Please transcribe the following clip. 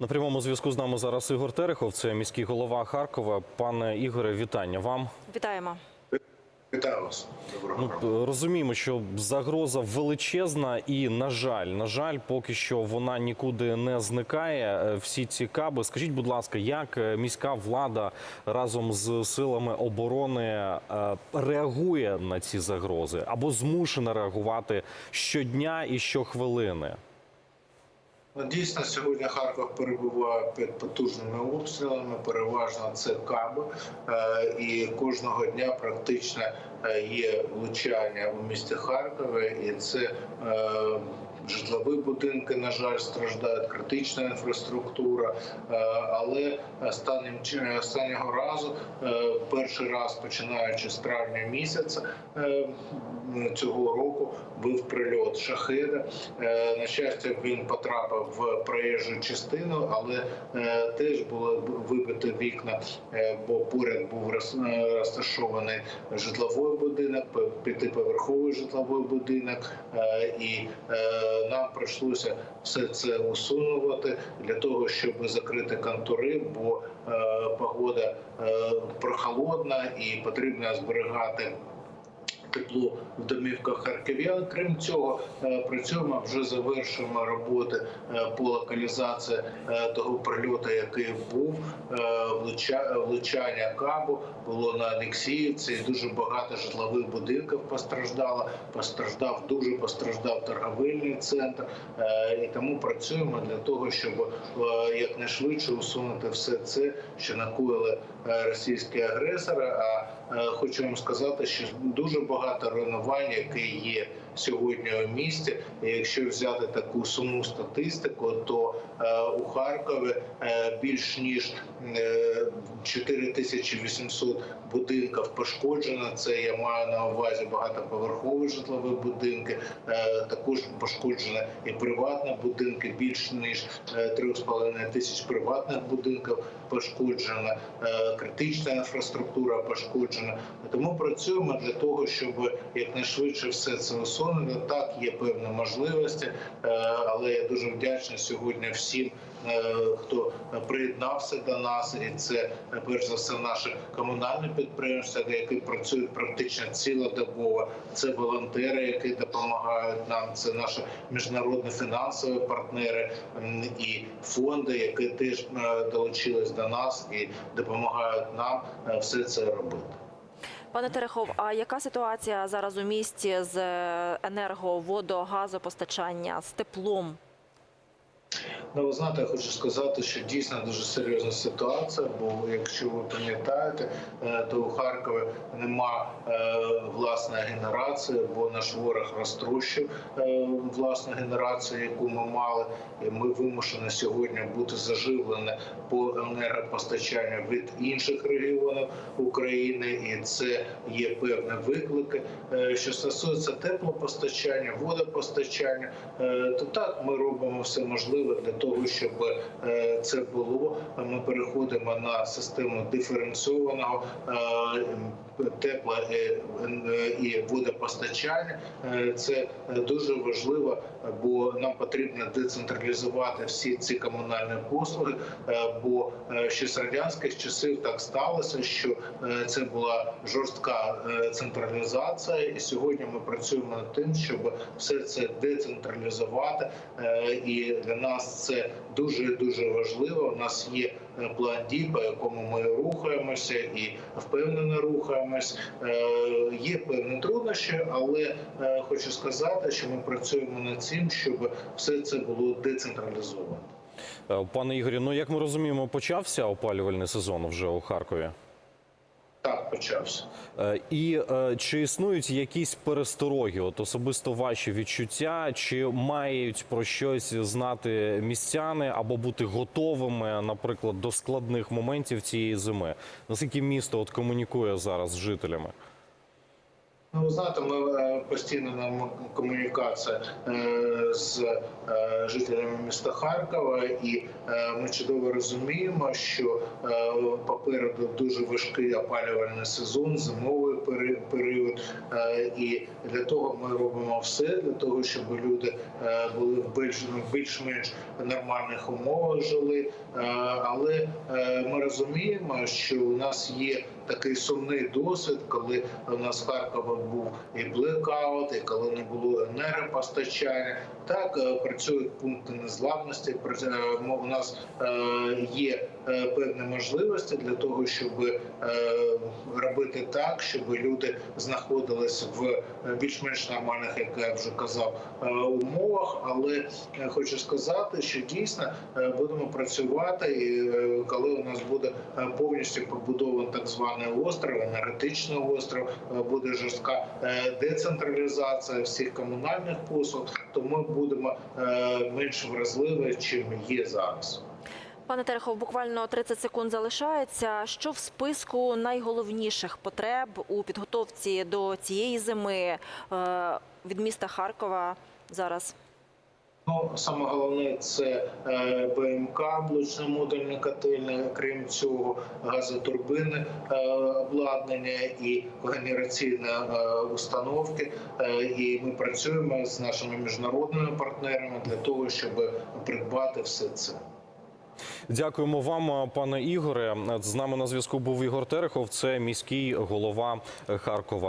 На прямому зв'язку з нами зараз Ігор Терехов, це міський голова Харкова. Пане Ігоре, вітання вам. Вітаємо. Вітаю вас. Доброго Ну розуміємо, що загроза величезна, і на жаль, на жаль, поки що вона нікуди не зникає. Е, Всі ці каби. Скажіть, будь ласка, як е, міська влада разом з силами оборони е, реагує на ці загрози або змушена реагувати щодня і щохвилини? Ну, Дійсно, сьогодні Харків перебуває під потужними обстрілами. Переважно це каби, Е, і кожного дня практично е, є влучання у місті Харкові, і це е, житлові будинки, на жаль, страждають, критична інфраструктура. Е, Але останнім останнього разу, е, перший раз починаючи з травня місяця е, цього року, був прильот шахеда. На щастя, він потрапив в проїжджу частину, але теж були вибиті вікна, бо поряд був розташований житловий будинок, п'ятиповерховий житловий будинок, і нам прийшлося все це усунувати для того, щоб закрити контури, бо е, погода е, прохолодна і потрібно зберігати тепло в домівках харків'ян. Крім цього, е, працюємо вже завершуємо роботи е, по локалізації е, того прильоту, який був влучання кабу було на Олексіївці. Дуже багато житлових будинків постраждало. Постраждав дуже постраждав торговельний центр. І тому працюємо для того, щоб якнайшвидше усунути все це, що накоїли російські агресори. Хочу вам сказати, що дуже багато руйнувань, які є сьогодні у місті. Якщо взяти таку сумну статистику, то е, у Харкові е, більш ніж е, 4800 будинків пошкоджено. Це я маю на увазі багатоповерхові житлові будинки. Е, Також пошкоджено і приватні будинки. Більш ніж е, 3,5 тисяч приватних будинків пошкоджено. Е, Критична інфраструктура пошкоджена. Тому працюємо для того, щоб якнайшвидше все це усунути. Так, є певні можливості, е, але я дуже вдячний сьогодні всім, хто приєднався до нас, і це е, перш за все наші комунальні підприємства, які працюють практично цілодобово. Це волонтери, які допомагають нам. Це наші міжнародні фінансові партнери і фонди, які теж е, долучились до нас і допомагають нам е, все це робити. Пане Терехов, а яка ситуація зараз у місті з енерго, водо, газопостачання, з теплом? Ну, ви знаєте, я хочу сказати, що дійсно дуже серйозна ситуація. Бо якщо ви пам'ятаєте, е, то у Харкові нема е, власної генерації, бо наш ворог розтрощив е, власну генерацію, яку ми мали. І ми вимушені сьогодні бути заживлені по енергопостачанню від інших регіонів України, і це є певні виклики. Що стосується теплопостачання, водопостачання, то так ми робимо все можливе для того, щоб е, це було. Ми переходимо на систему диференційованого е, тепла е, і водопостачання. Це дуже важливо, бо нам потрібно децентралізувати всі ці комунальні послуги. Бо ще з радянських часів так сталося, що це була жорстка централізація, і сьогодні ми працюємо над тим, щоб все це децентралізувати. І для нас це дуже дуже важливо. У нас є е, план дій, по якому ми рухаємося і впевнено рухаємось. Е, Є певні труднощі, але е, хочу сказати, що ми працюємо над цим, щоб все це було децентралізовано. Пане Ігорі, ну як ми розуміємо, почався опалювальний сезон вже у Харкові. Так почався. Е, І е, чи існують якісь перестороги, от особисто ваші відчуття, чи мають про щось знати містяни або бути готовими, наприклад, до складних моментів цієї зими? Наскільки місто от комунікує зараз з жителями? Ну, ви знаєте, ми е, постійно нам комунікація е, з е, жителями міста Харкова, і ми чудово розуміємо, що попереду дуже важкий опалювальний сезон, зимовий період. І для того ми робимо все для того, щоб люди були в в більш-менш нормальних умовах жили. Але ми розуміємо, що у нас є такий сумний досвід, коли у нас в Харкові був і блекаут, і коли не було енергопостачання. Так е, працюють пункти незламності. Працю- е, У нас е, є певні можливості для того, щоб робити так, щоб люди знаходились в більш-менш нормальних, як я вже казав, умовах. Але хочу сказати, що дійсно будемо працювати, і коли у нас буде повністю побудований так званий остров, енергетичний остров, буде жорстка е, децентралізація всіх комунальних послуг, то ми будемо е, менш вразливі, чим є зараз. Пане Терехов, буквально 30 секунд залишається. Що в списку найголовніших потреб у підготовці до цієї зими е, від міста Харкова зараз? Ну, саме головне це е, БМК, блочно-модульні котельні, крім цього, газотурбини, е, обладнання і генераційні е, установки. І ми працюємо з нашими міжнародними партнерами для того, щоб придбати все це. Дякуємо вам, пане Ігоре. З нами на зв'язку був Ігор Терехов. Це міський голова Харкова.